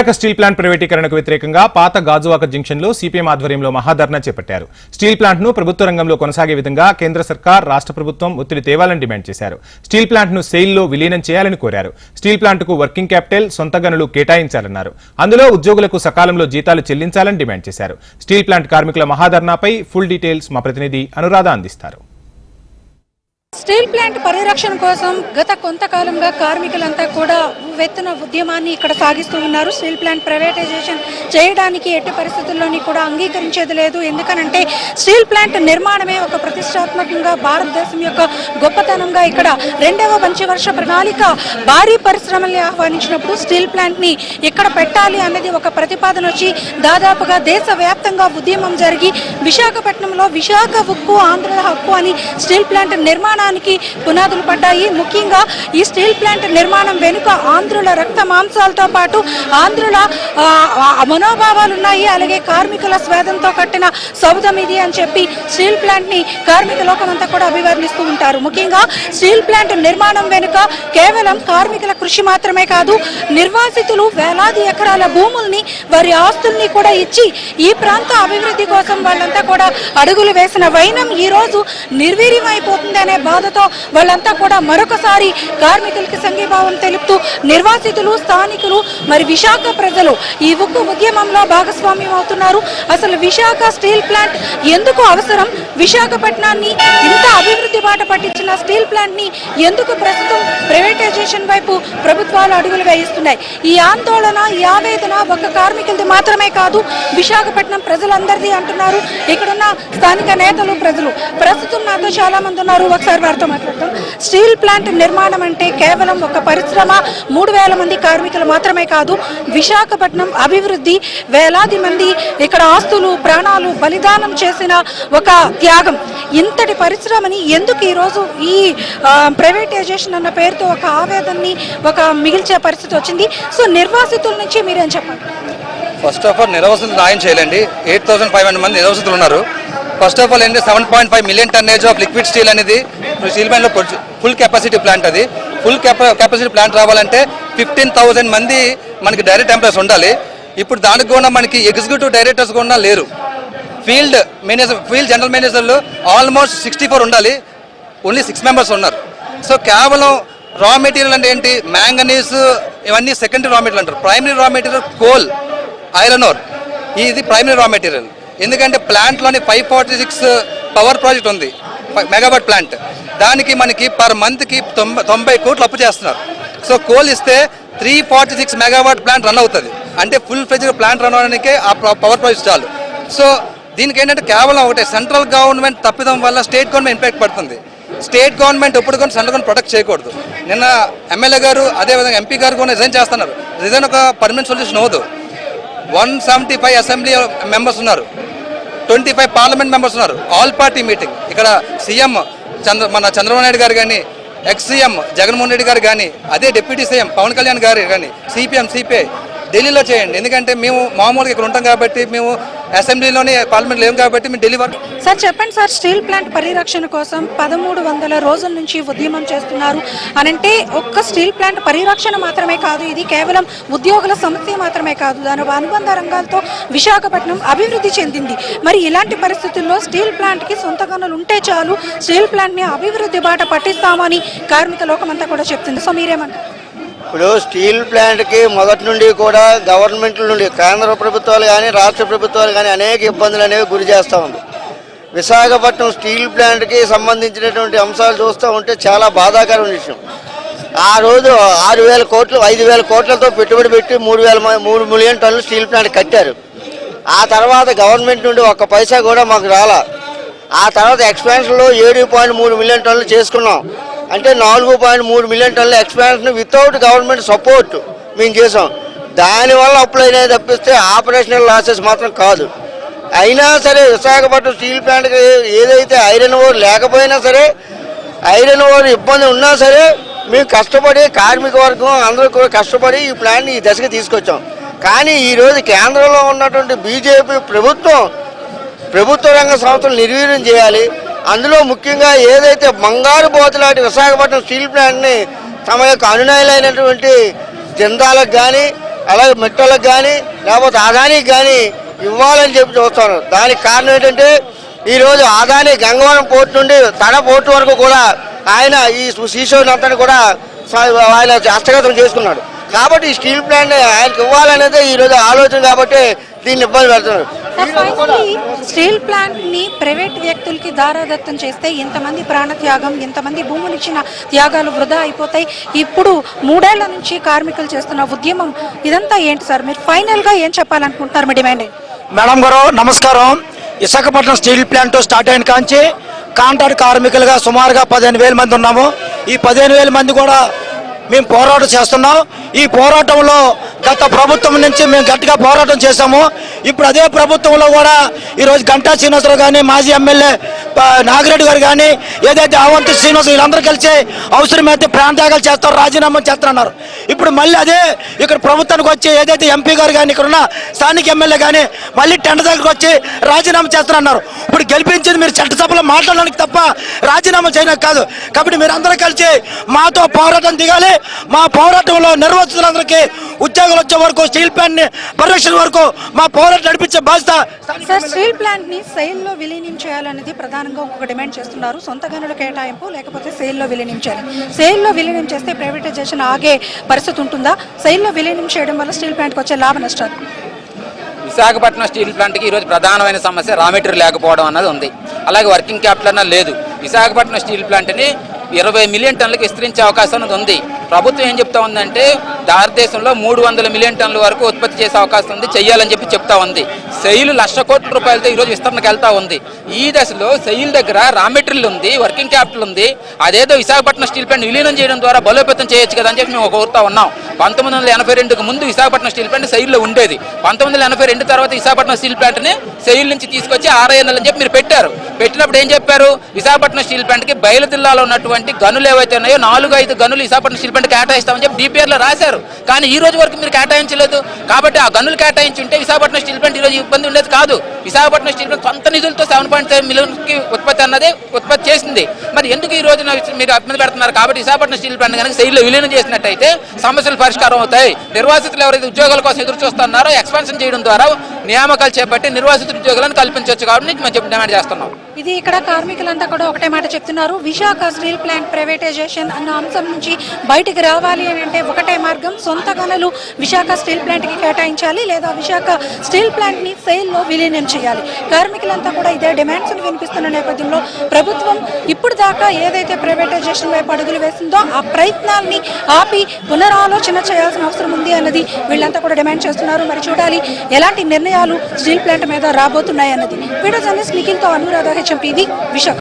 Visakha steel plant ప్రైవేటీకరణకు వ్యతిరేకంగా పాత గాజువాక జంక్షన్లో సిపిఎం ఆధ్వర్యంలో మహాధర్నా చేపట్టారు. స్టీల్ ప్లాంట్ను ప్రభుత్వ రంగంలో కొనసాగే విధంగా కేంద్ర సర్కార్ రాష్ట్ర ప్రభుత్వం ఒత్తిడి తేవాలని డిమాండ్ చేశారు. స్టీల్ ప్లాంట్ను లో విలీనం చేయాలని కోరారు. స్టీల్ ప్లాంట్కు వర్కింగ్ క్యాపిటల్ సొంత గనులు కేటాయించాలన్నారు. అందులో ఉద్యోగులకు సకాలంలో జీతాలు చెల్లించాలని డిమాండ్ చేశారు. స్టీల్ ప్లాంట్ కార్మికుల మహాధర్నాపై ఫుల్ డీటెయిల్స్ మా ప్రతినిధి అనురాధ అందిస్తారు. స్టీల్ ప్లాంట్ పరిరక్షణ కోసం గత కొంతకాలంగా కార్మికులంతా కూడా వెత్తన ఉద్యమాన్ని ఇక్కడ సాగిస్తూ ఉన్నారు. స్టీల్ ప్లాంట్ ప్రైవేటైజేషన్ చేయడానికి ఎట్టి పరిస్థితుల్లోని కూడా అంగీకరించేది లేదు. ఎందుకనంటే స్టీల్ ప్లాంట్ నిర్మాణమే ఒక ప్రతిష్టాత్మకంగా భారతదేశం యొక్క గొప్పతనంగా ఇక్కడ రెండవ పంచవర్ష ప్రణాళిక భారీ పరిశ్రమల్ని ఆహ్వానించినప్పుడు స్టీల్ ప్లాంట్ని ఎక్కడ ఇక్కడ పెట్టాలి అన్నది ఒక ప్రతిపాదన వచ్చి దాదాపుగా దేశవ్యాప్తంగా ఉద్యమం జరిగి విశాఖపట్నంలో విశాఖ ఉక్కు ఆంధ్ర హక్కు అని స్టీల్ ప్లాంట్ నిర్మాణానికి పునాదులు పడ్డాయి. ముఖ్యంగా ఈ స్టీల్ ప్లాంట్ నిర్మాణం వెనుక ఆంధ్రుల రక్త మాంసాలతో పాటు ఆంధ్రుల మనోభావాలు ఉన్నాయి. అలాగే కార్మికుల స్వేదంతో కట్టిన సౌధం ఇది అని చెప్పి స్టీల్ ప్లాంట్ని కార్మిక లోకమంతా కూడా అభివర్ణిస్తూ ఉంటారు. ముఖ్యంగా స్టీల్ ప్లాంట్ నిర్మాణం వెనుక కేవలం కార్మికుల కృషి మాత్రమే కాదు నిర్వాసితులు వేలాది ఎకరాల భూముల్ని వారి ఆస్తుల్ని కూడా ఇచ్చి ఈ ప్రాంత అభివృద్ధి కోసం వాళ్ళంతా కూడా అడుగులు వేసిన వైనం ఈ రోజు నిర్వీర్యమైపోతుంది అనే బాధతో వాళ్ళంతా కూడా మరొకసారి కార్మికులకి సంఘీభావం తెలుపుతూ నిర్వాసితులు స్థానికులు మరి విశాఖ ప్రజలు ఈ ఉక్కు ఉద్యమంలో భాగస్వామ్యం అవుతున్నారు. అసలు విశాఖ స్టీల్ ప్లాంట్ ఎందుకు అవసరం? విశాఖపట్నాన్ని ఇంత అభివృద్ధి బాట పట్టించిన స్టీల్ ప్లాంట్ని ఎందుకు ప్రస్తుతం ప్రైవేటైజేషన్ వైపు ప్రభుత్వాలు అడుగులు వేయిస్తున్నాయి? ఈ ఆందోళన ఈ ఆవేదన ఒక కార్మికులది మాత్రమే కాదు విశాఖపట్నం ప్రజలందరిది అంటున్నారు. ఇక్కడున్న స్థానిక నేతలు ప్రజలు ప్రస్తుతం నాతో చాలా మంది ఉన్నారు. ఒకసారి వారితో మాట్లాడతాం స్టీల్ ప్లాంట్ నిర్మాణం అంటే కేవలం ఒక పరిశ్రమ మూడు వేల మంది కార్మికులు మాత్రమే కాదు విశాఖపట్నం అభివృద్ధి వేలాది మంది ఇక్కడ ఆస్తులు ప్రాణాలు బలిదానం చేసిన ఒక త్యాగం. ఇంతటి పరిశ్రమని ఎందుకు ఈరోజు ఈ ప్రైవేటైజేషన్ అన్న పేరుతో ఒక ఆవేదనని ఒక మిగిల్చే పరిస్థితి వచ్చింది? సో నిర్వాసితుల నుంచి మీరేం చెప్పండి ఫస్ట్ ఆఫ్ ఆల్ నిరవసతులు న్యాయం చేయాలండి. ఎయిట్ థౌసండ్ ఫైవ్ హండ్రెడ్ మంది నిరవసతులు ఉన్నారు. ఫస్ట్ ఆఫ్ ఆల్ ఏంటి seven point five million tonnage of liquid steel అనేది స్టీల్ ప్లాంట్లో ఫుల్ కెపాసిటీ ప్లాంట్ అది. ఫుల్ కెపాసిటీ ప్లాంట్ రావాలంటే ఫిఫ్టీన్ థౌజండ్ మంది మనకి డైరెక్ట్ ఎంప్లాయర్స్ ఉండాలి. ఇప్పుడు దానికి కూడా మనకి ఎగ్జిక్యూటివ్ డైరెక్టర్స్ కూడా లేరు. ఫీల్డ్ మేనేజర్ ఫీల్డ్ జనరల్ మేనేజర్లు ఆల్మోస్ట్ సిక్స్టీ ఫోర్ ఉండాలి. ఓన్లీ సిక్స్ మెంబర్స్ ఉన్నారు. సో కేవలం రా మెటీరియల్ అంటే ఏంటి? మ్యాంగనీస్ ఇవన్నీ సెకండరీ రా మెటీరియల్ అంటారు. Primary raw material coal iron ore ఇది ప్రైమరీ రా మెటీరియల్ ఎందుకంటే ప్లాంట్లోని five forty six power project ఉంది. మెగావాట్ ప్లాంట్ దానికి మనకి పర్ మంత్కి తొంభై తొంభై కోట్లు అప్పు చేస్తున్నారు. సో కోల్ ఇస్తే three forty six megawatt plant run అవుతుంది. అంటే ఫుల్ ఫ్లెజ్డ్ ప్లాంట్ రన్ అవడానికే ఆ పవర్ ప్రాజెక్ట్ చాలు. సో దీనికి ఏంటంటే కేవలం ఒకటే సెంట్రల్ గవర్నమెంట్ తప్పిదం వల్ల స్టేట్ గవర్నమెంట్ ఇంపాక్ట్ పడుతుంది. స్టేట్ గవర్నమెంట్ ఎప్పుడు కూడా సెంట్రల్ గవర్నమెంట్ ప్రొటెక్ట్ చేయకూడదు. నిన్న ఎమ్మెల్యే గారు అదేవిధంగా ఎంపీ గారు కూడా రిజైన్ చేస్తున్నారు. రిజైన్ ఒక పర్మనెంట్ సొల్యూషన్ అవ్వదు. One seventy five assembly members ఉన్నారు. ట్వంటీ ఫైవ్ పార్లమెంట్ మెంబర్స్ ఉన్నారు. All party meeting. ఇక్కడ సీఎం చంద్ర మన చంద్రబాబు నాయుడు గారు కానీ ఎక్స్ సీఎం జగన్మోహన్ రెడ్డి గారు కానీ అదే డిప్యూటీ సీఎం పవన్ కళ్యాణ్ గారు కానీ సిపిఎం సిపిఐ ఢిల్లీలో చేయండి. ఎందుకంటే మేము మామూలుగా ఇక్కడ ఉంటాం కాబట్టి మేము అసెంబ్లీలోనే పార్లమెంట్ లేము కాబట్టి మేము ఢిల్లీ వరకు సార్ చెప్పండి సార్ స్టీల్ ప్లాంట్ పరిరక్షణ కోసం పదమూడు వందల రోజుల నుంచి ఉద్యమం చేస్తున్నారు. అనంటే ఒక్క స్టీల్ ప్లాంట్ పరిరక్షణ మాత్రమే కాదు ఇది కేవలం ఉద్యోగుల సమస్య మాత్రమే కాదు దాని అనుబంధ రంగాలతో విశాఖపట్నం అభివృద్ధి చెందింది. మరి ఇలాంటి పరిస్థితుల్లో స్టీల్ ప్లాంట్కి సొంత గనులు ఉంటే చాలు స్టీల్ ప్లాంట్ని అభివృద్ధి బాట పట్టిస్తామని కార్మిక లోకమంతా కూడా చెప్తుంది. సో మీరేమంటారు? ఇప్పుడు స్టీల్ ప్లాంట్కి మొదటి నుండి కూడా గవర్నమెంట్ల నుండి కేంద్ర ప్రభుత్వాలు కానీ రాష్ట్ర ప్రభుత్వాలు కానీ అనేక ఇబ్బందులు అనేవి గురి చేస్తూ ఉంది. విశాఖపట్నం స్టీల్ ప్లాంట్కి సంబంధించినటువంటి అంశాలు చూస్తూ ఉంటే చాలా బాధాకరమైన విషయం. ఆ రోజు ఆరు వేల కోట్లు ఐదు వేల కోట్లతో పెట్టుబడి పెట్టి మూడు వేల మూడు మిలియన్ టన్నులు స్టీల్ ప్లాంట్ కట్టారు. ఆ తర్వాత గవర్నమెంట్ నుండి ఒక్క పైసా కూడా మాకు రాలా. ఆ తర్వాత ఎక్స్పాన్షన్లో ఏడు పాయింట్ మూడు మిలియన్ టన్నులు చేసుకున్నాం. అంటే నాలుగు పాయింట్ మూడు మిలియన్ టన్నుల ఎక్స్పాన్షన్ వితౌట్ గవర్నమెంట్ సపోర్ట్ మేము చేసాం. దానివల్ల అప్పులు అయినాయి తప్పిస్తే ఆపరేషనల్ లాసెస్ మాత్రం కాదు. అయినా సరే విశాఖపట్నం స్టీల్ ప్లాంట్కి ఏదైతే ఐరన్ ఓర్ లేకపోయినా సరే ఐరన్ ఓర్ ఇబ్బంది ఉన్నా సరే మేము కష్టపడి కార్మిక వర్గం అందరూ కూడా కష్టపడి ఈ ప్లాన్ని ఈ దశకు తీసుకొచ్చాం. కానీ ఈరోజు కేంద్రంలో ఉన్నటువంటి బీజేపీ ప్రభుత్వం ప్రభుత్వ రంగ సంస్థలు నిర్వీర్యం చేయాలి. అందులో ముఖ్యంగా ఏదైతే బంగారు బోతలాంటి విశాఖపట్నం స్టీల్ ప్లాంట్ని తమ యొక్క అనునాయులైనటువంటి జిందాలకు కానీ అలాగే మెట్రోలకు కానీ లేకపోతే అదానికి కానీ ఇవ్వాలని చెప్పి చూస్తాను దానికి కారణం ఏంటంటే ఈరోజు అదాని గంగవరం పోర్టు నుండి తడ పోర్టు వరకు కూడా ఆయన ఈ శ్రీశోని అంతా కూడా ఆయన హస్తగతం చేసుకున్నాడు. కాబట్టి ఈ స్టీల్ ప్లాంట్ ఆయనకి ఇవ్వాలనేది ఈరోజు ఆలోచన కాబట్టి దీన్ని ఇబ్బంది పెడుతున్నారు. ఫైనల్లీ స్టీల్ ప్లాంట్ని ప్రైవేట్ వ్యక్తులకి దారాదత్తం చేస్తే ఇంతమంది ప్రాణత్యాగం ఇంతమంది భూములు ఇచ్చిన త్యాగాలు వృధా అయిపోతాయి. ఇప్పుడు మూడేళ్ళ నుంచి కార్మికులు చేస్తున్న ఉద్యమం ఇదంతా ఏంటి సార్? మీరు ఫైనల్గా ఏం చెప్పాలనుకుంటున్నారు మీ డిమాండ్? మేడం గారు నమస్కారం. విశాఖపట్నం స్టీల్ ప్లాంట్ స్టార్ట్ అయిన కాంచి కాంట్రాక్ట్ కార్మికులుగా సుమారుగా పదిహేను వేల మంది ఉన్నాము. ఈ పదిహేను వేల మంది కూడా మేము పోరాటం చేస్తున్నాం. ఈ పోరాటంలో గత ప్రభుత్వం నుంచి మేము గట్టిగా పోరాటం చేశాము. ఇప్పుడు అదే ప్రభుత్వంలో కూడా ఈరోజు గంటా శ్రీనివాసరావు కానీ మాజీ ఎమ్మెల్యే నాగిరెడ్డి గారు కానీ ఏదైతే అవంతి శ్రీనివాస్ వీళ్ళందరూ కలిసి అవసరమైతే ప్రాంతాగాలు చేస్తారు రాజీనామా చేస్తున్నారు ఇప్పుడు మళ్ళీ అదే ఇక్కడ ప్రభుత్వానికి వచ్చి ఏదైతే ఎంపీ గారు కానీ ఇక్కడ ఉన్న స్థానిక ఎమ్మెల్యే కానీ మళ్ళీ టెండర్ దగ్గరకు వచ్చి రాజీనామా చేస్తారన్నారు. ఇప్పుడు గెలిపించింది మీరు చట్టసభలో మాట్లాడడానికి తప్ప రాజీనామా చేయడానికి కాదు. కాబట్టి మీరు అందరూ కలిసి మాతో పోరాటం దిగాలి. మా పోరాటంలో నిర్వహిస్తులందరికీ ఉద్యోగాలు వచ్చే వరకు స్టీల్ ప్లాంట్ని పరిరక్షణ వరకు మా పోరాటం నడిపించే బాధ్యత సార్ స్టీల్ ప్లాంట్ని సెయిల్లో విలీనం చేయాలనేది ప్రధానంగా ఇంకొక డిమాండ్ చేస్తున్నారు. సొంత గనుల కేటాయింపు లేకపోతే సెయిల్లో విలీనం చేయాలి. సెయిల్లో విలీనం చేస్తే ప్రైవేటైజేషన్ ఆగే పరిస్థితి ఉంటుందా? సెయిల్లో విలీనం చేయడం వల్ల స్టీల్ ప్లాంట్కి వచ్చే లాభ నష్టాలు? విశాఖపట్నం స్టీల్ ప్లాంట్కి ఈరోజు ప్రధానమైన సమస్య రా మెటీరియల్ లేకపోవడం అన్నది ఉంది. అలాగే వర్కింగ్ క్యాపిటల్ అన్నది లేదు. విశాఖపట్నం స్టీల్ ప్లాంట్ని ఇరవై మిలియన్ టన్నులకు విస్తరించే అవకాశం అన్నది ఉంది. ప్రభుత్వం ఏం చెప్తా ఉందంటే భారతదేశంలో మూడు వందల మిలియన్ టన్నుల వరకు ఉత్పత్తి చేసే అవకాశం ఉంది చెయ్యాలని చెప్పి చెప్తా ఉంది. సెయిల్ లక్ష కోట్ల రూపాయలతో ఈరోజు విస్తరణకు వెళ్తా ఉంది. ఈ దశలో సెయిల్ దగ్గర రా మెటీరియల్ ఉంది వర్కింగ్ క్యాపిటల్ ఉంది అదేదో విశాఖపట్నం స్టీల్ ప్లాంట్ విలీనం చేయడం ద్వారా బలోపేతం చేయొచ్చు కదా అని చెప్పి మేము కోరుతా ఉన్నాం. పంతొమ్మిది వందల ఎనభై రెండుకు ముందు విశాఖపట్నం స్టీల్ ప్లాంట్ సెయిల్లో ఉండేది. పంతొమ్మిది వందల ఎనభై రెండు తర్వాత విశాఖపట్నం స్టీల్ ప్లాంట్ని సెయిల్ నుంచి తీసుకొచ్చి ఆర్ఐఎన్ఎల్ అని చెప్పి మీరు పెట్టారు. పెట్టినప్పుడు ఏం చెప్పారు? విశాఖపట్నం స్టీల్ ప్లాంట్కి బయలు జిల్లాలో ఉన్నటువంటి గనులు ఏవైతే ఉన్నాయో నాలుగు ఐదు గనులు విశాఖపట్నం స్టీల్ ప్లాంట్ కేటాయిస్తామని చెప్పి డిపిఆర్లో రాశారు. కానీ ఈ రోజు వరకు మీరు కేటాయించలేదు. కాబట్టి ఆ గనులు కేటాయించి ఉంటే విశాఖపట్నం స్టీల్ ప్లాంట్ ఈరోజు ఇబ్బంది ఉండేది కాదు. విశాఖపట్నం స్టీల్ ప్లాంట్ సొంత నిధులతో సెవెన్ పాయింట్ సెవెన్ మిలియన్కి ఉత్పత్తి అన్నది ఉత్పత్తి చేసింది. మరి ఎందుకు ఈ రోజున మీరు ఇబ్బంది పెడుతున్నారు? కాబట్టి విశాఖపట్నం స్టీల్ ప్లాంట్ కనుక శైలిలో విలీనం చేసినట్టయితే సమస్యలు పరిష్కారం అవుతాయి. నిర్వాసితులు ఎవరైతే ఉద్యోగాల కోసం ఎదురు చూస్తున్నారో ఎక్స్పాన్షన్ చేయడం ద్వారా నియామకాలు చేపట్టి నిర్వాసిత ఉద్యోగాలను కల్పించవచ్చు. కాబట్టి మేము చెప్పి డిమాండ్ చేస్తున్నాం. ఇది ఇక్కడ కార్మికులంతా కూడా ఒకటే మాట చెప్తున్నారు. విశాఖ స్టీల్ ప్లాంట్ ప్రైవేటైజేషన్ అన్న అంశం నుంచి బయటికి రావాలి అని అంటే ఒకటే మార్గం. సొంత గనులు విశాఖ స్టీల్ ప్లాంట్కి కేటాయించాలి లేదా విశాఖ స్టీల్ ప్లాంట్ని సెయిల్లో విలీనం చేయాలి. కార్మికులంతా కూడా ఇదే డిమాండ్స్ వినిపిస్తున్న నేపథ్యంలో ప్రభుత్వం ఇప్పుడు దాకా ఏదైతే ప్రైవేటైజేషన్ వైపు అడుగులు వేసిందో ఆ ప్రయత్నాల్ని ఆపి పునరాలోచన చేయాల్సిన అవసరం ఉంది అన్నది వీళ్ళంతా కూడా డిమాండ్ చేస్తున్నారు. మరి చూడాలి ఎలాంటి నిర్ణయాలు స్టీల్ ప్లాంట్ మీద రాబోతున్నాయి అన్నది వీడియో జర్నలిస్ట్ నిఖిల్తో అనురాధ హెచ్ఎంపీది విశాఖ